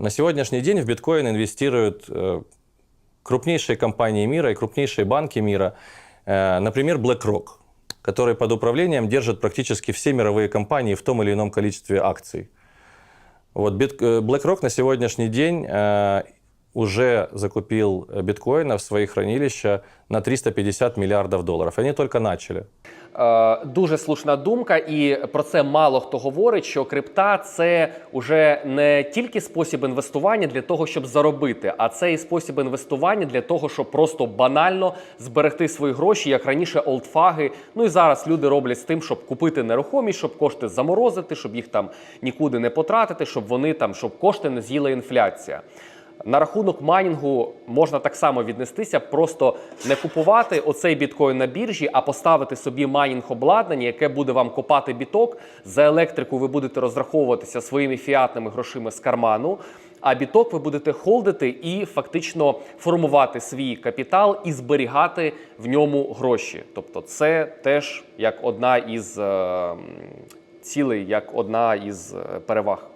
На сегодняшний день в биткоин инвестируют э, крупнейшие компании мира и крупнейшие банки мира. Э, Например, BlackRock, который под управлением держит практически все мировые компании в том или ином количестве акций. Вот э, BlackRock на сегодняшний день уже закупил э, биткоина в свои хранилища на 350 миллиардов долларов. Они только начали. Е, дуже слушна думка, і про це мало хто говорить. Що крипта це уже не тільки спосіб інвестування для того, щоб заробити, а це і спосіб інвестування для того, щоб просто банально зберегти свої гроші, як раніше олдфаги. Ну і зараз люди роблять з тим, щоб купити нерухомість, щоб кошти заморозити, щоб їх там нікуди не потратити, щоб вони там, щоб кошти не з'їла інфляція. На рахунок майнінгу можна так само віднестися, просто не купувати оцей біткоін на біржі, а поставити собі майнінг обладнання, яке буде вам копати біток. За електрику ви будете розраховуватися своїми фіатними грошима з карману. А біток ви будете холдити і фактично формувати свій капітал і зберігати в ньому гроші. Тобто, це теж як одна із е, цілей, як одна із е, переваг.